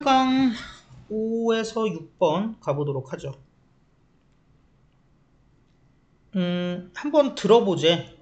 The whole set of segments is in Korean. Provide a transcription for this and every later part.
8강 5에서 6번 가보도록 하죠. 음, 한번 들어보제.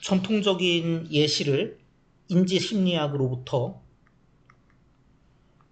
전통적인 예시를 인지 심리학으로부터.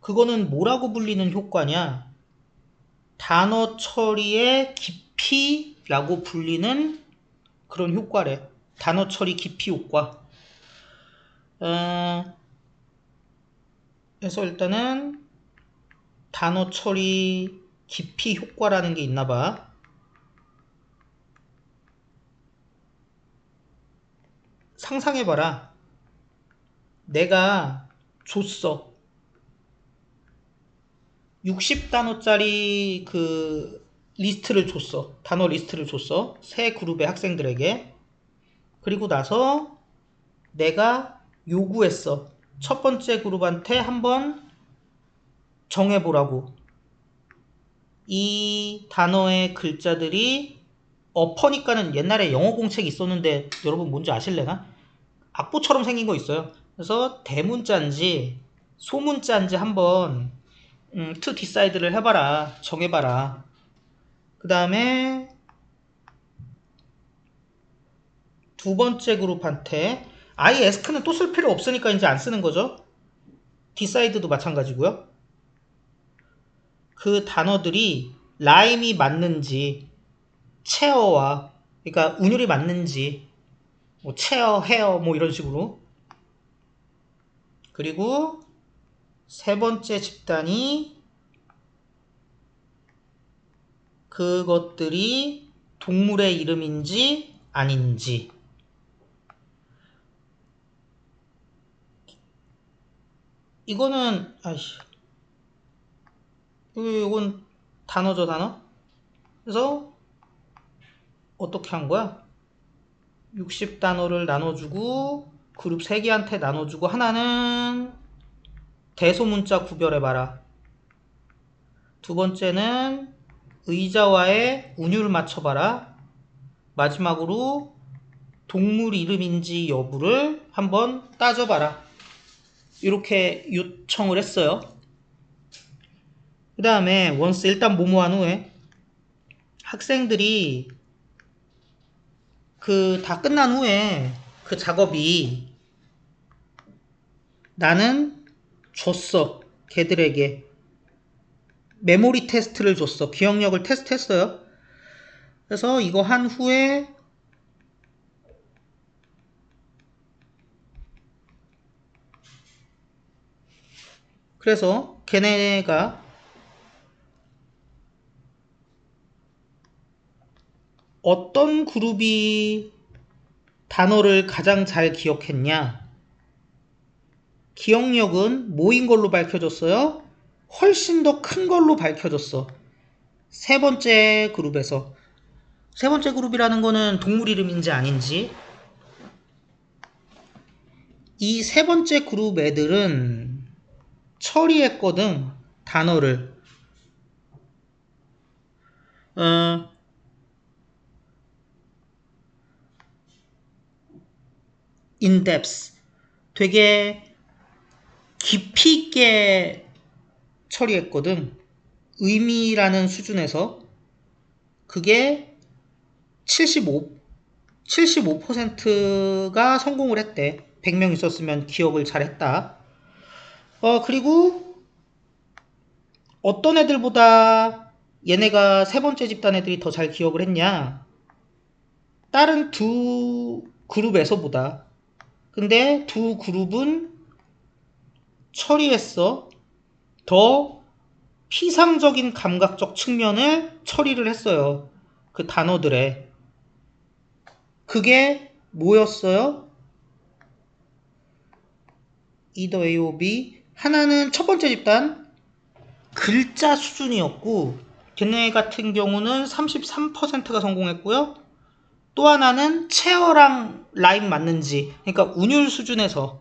그거는 뭐라고 불리는 효과냐? 단어 처리의 깊이라고 불리는 그런 효과래. 단어 처리 깊이 효과. 어, 그래서 일단은 단어 처리 깊이 효과라는 게 있나 봐. 상상해봐라. 내가 줬어. 60단어짜리 그 리스트를 줬어. 단어 리스트를 줬어. 새 그룹의 학생들에게. 그리고 나서 내가 요구했어. 첫 번째 그룹한테 한번 정해보라고. 이 단어의 글자들이 어퍼니까는 옛날에 영어 공책이 있었는데 여러분 뭔지 아실래나? 악보처럼 생긴 거 있어요. 그래서 대문자인지 소문자인지 한번 음, to decide를 해봐라. 정해봐라. 그 다음에 두 번째 그룹한테 아예 에스크는 또 쓸 필요 없으니까 이제 안 쓰는 거죠. 디사이드도 마찬가지고요. 그 단어들이 라임이 맞는지 체어와 그러니까 운율이 맞는지 뭐 체어, 헤어 뭐 이런 식으로 그리고 세 번째 집단이 그것들이 동물의 이름인지 아닌지 이거는 아이씨. 이건 단어죠 단어? 그래서 어떻게 한 거야? 60 단어를 나눠주고 그룹 3개한테 나눠주고 하나는 대소문자 구별해봐라. 두 번째는 의자와의 운율 맞춰봐라. 마지막으로 동물 이름인지 여부를 한번 따져봐라 이렇게 요청을 했어요. 그 다음에 원스 일단 모모한 후에 학생들이 그 다 끝난 후에 그 작업이 나는 줬어. 걔들에게 메모리 테스트를 줬어. 기억력을 테스트했어요. 그래서 이거 한 후에 그래서 걔네가 어떤 그룹이 단어를 가장 잘 기억했냐? 기억력은 뭐인 걸로 밝혀졌어요? 훨씬 더 큰 걸로 밝혀졌어. 세 번째 그룹에서. 세 번째 그룹이라는 거는 동물 이름인지 아닌지. 이 세 번째 그룹 애들은 처리했거든 단어를. 어, depth. 되게 깊이 있게 처리했거든. 의미라는 수준에서. 그게 75 75%가 성공을 했대. 100명 있었으면 기억을 잘했다 어, 그리고 어떤 애들보다 얘네가 세 번째 집단 애들이 더 잘 기억을 했냐? 다른 두 그룹에서보다. 근데 두 그룹은 처리했어. 더 피상적인 감각적 측면을 처리를 했어요. 그 단어들에. 그게 뭐였어요? either A or B 하나는 첫 번째 집단 글자 수준이었고 걔네 같은 경우는 33%가 성공했고요. 또 하나는 체어랑 라인 맞는지 그러니까 운율 수준에서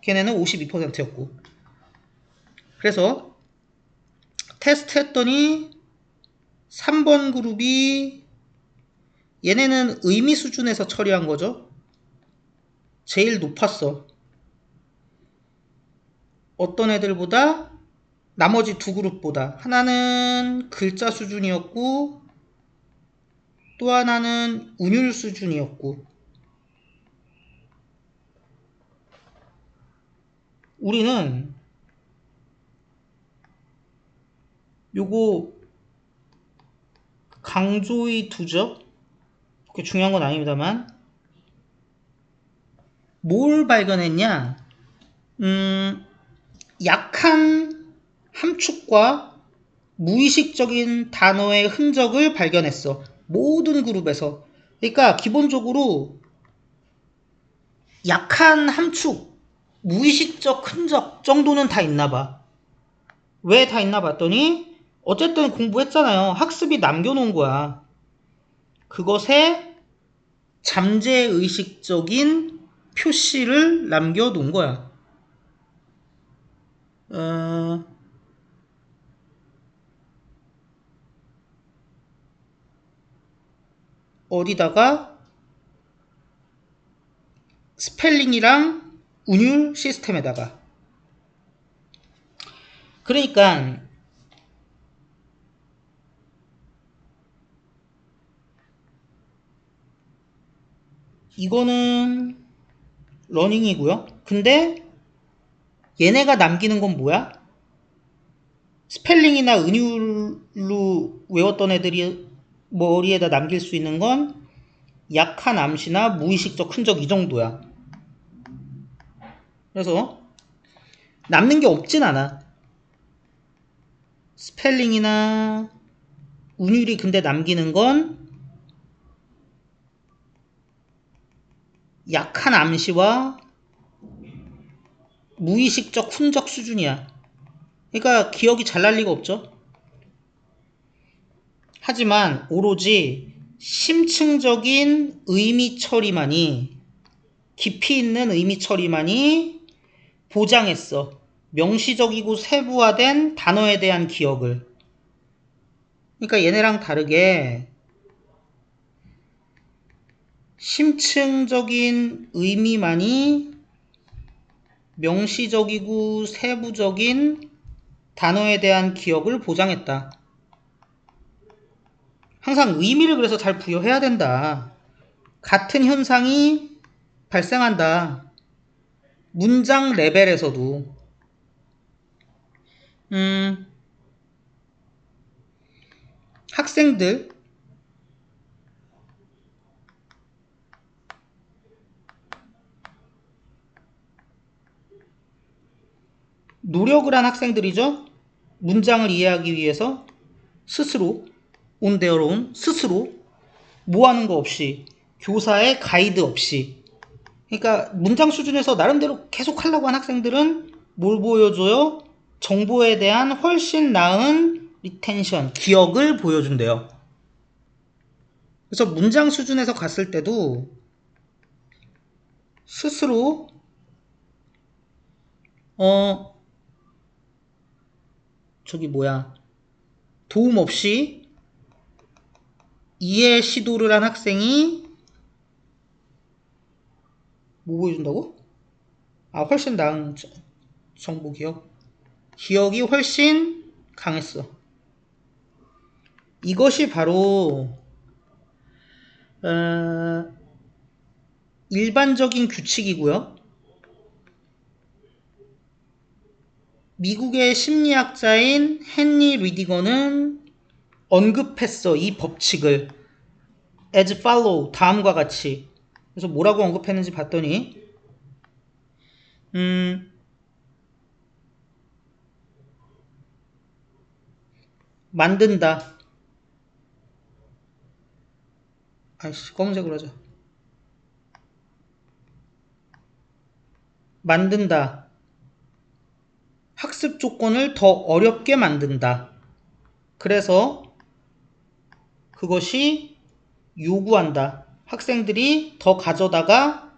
걔네는 52%였고 그래서 테스트 했더니 3번 그룹이 얘네는 의미 수준에서 처리한 거죠. 제일 높았어. 어떤 애들보다 나머지 두 그룹보다. 하나는 글자 수준이었고 또 하나는 운율 수준이었고. 우리는 요거 강조의 두적? 그게 중요한 건 아닙니다만. 뭘 발견했냐? 음 약한 함축과 무의식적인 단어의 흔적을 발견했어 모든 그룹에서 그러니까 기본적으로 약한 함축 무의식적 흔적 정도는 다 있나 봐. 왜 다 있나 봤더니 어쨌든 공부했잖아요. 학습이 남겨놓은 거야. 그것에 잠재의식적인 표시를 남겨놓은 거야. 어... 어디다가 스펠링이랑 운율 시스템에다가 그러니까 이거는 러닝이고요. 근데 얘네가 남기는 건 뭐야? 스펠링이나 은율로 외웠던 애들이 머리에다 남길 수 있는 건 약한 암시나 무의식적 흔적 이 정도야. 그래서 남는 게 없진 않아. 스펠링이나 운율이 근데 남기는 건 약한 암시와 무의식적 흔적 수준이야. 그러니까 기억이 잘 날 리가 없죠. 하지만 오로지 심층적인 의미 처리만이 깊이 있는 의미 처리만이 보장했어. 명시적이고 세부화된 단어에 대한 기억을. 그러니까 얘네랑 다르게 심층적인 의미만이 명시적이고 세부적인 단어에 대한 기억을 보장했다. 항상 의미를 그래서 잘 부여해야 된다. 같은 현상이 발생한다. 문장 레벨에서도. 음, 학생들, 노력을 한 학생들이죠. 문장을 이해하기 위해서 스스로 own 스스로 뭐 하는 거 없이 교사의 가이드 없이 그러니까 문장 수준에서 나름대로 계속 하려고 한 학생들은 뭘 보여줘요? 정보에 대한 훨씬 나은 리텐션, 기억을 보여준대요. 그래서 문장 수준에서 갔을 때도 스스로 어 저기 뭐야? 도움 없이 이해 시도를 한 학생이 뭐 보여준다고? 아 훨씬 나은 저- 정보 기억. 기억이 훨씬 강했어. 이것이 바로 어, 일반적인 규칙이고요 미국의 심리학자인 헨리 리디거는 언급했어 이 법칙을. As follow 다음과 같이. 그래서 뭐라고 언급했는지 봤더니 음 만든다. 아이씨 검은색으로 하자. 만든다 학습 조건을 더 어렵게 만든다 그래서 그것이 요구한다. 학생들이 더 가져다가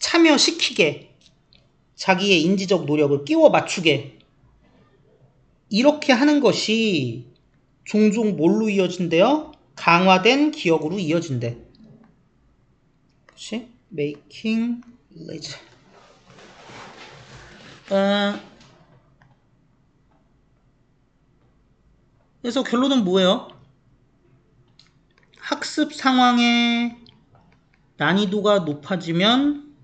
참여시키게 자기의 인지적 노력을 끼워 맞추게 이렇게 하는 것이 종종 뭘로 이어진대요? 강화된 기억으로 이어진대. 그렇지? making legend. 어, 그래서 결론은 뭐예요? 학습 상황의 난이도가 높아지면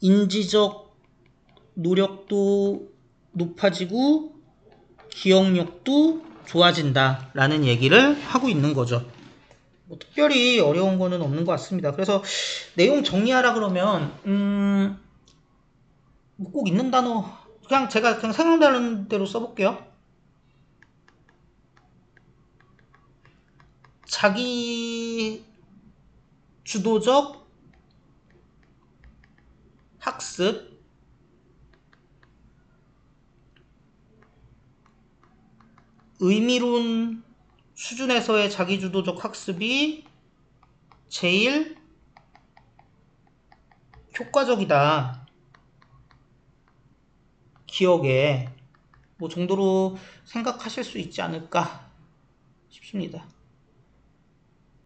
인지적 노력도 높아지고 기억력도 좋아진다 라는 얘기를 하고 있는 거죠. 뭐 특별히 어려운 거는 없는 것 같습니다. 그래서 내용 정리하라 그러면 음, 뭐꼭 있는 단어 그냥 제가 그냥 생각나는 대로 써볼게요. 자기 주도적 학습 의미론 수준에서의 자기주도적 학습이 제일 효과적이다. 기억에 뭐 정도로 생각하실 수 있지 않을까 싶습니다.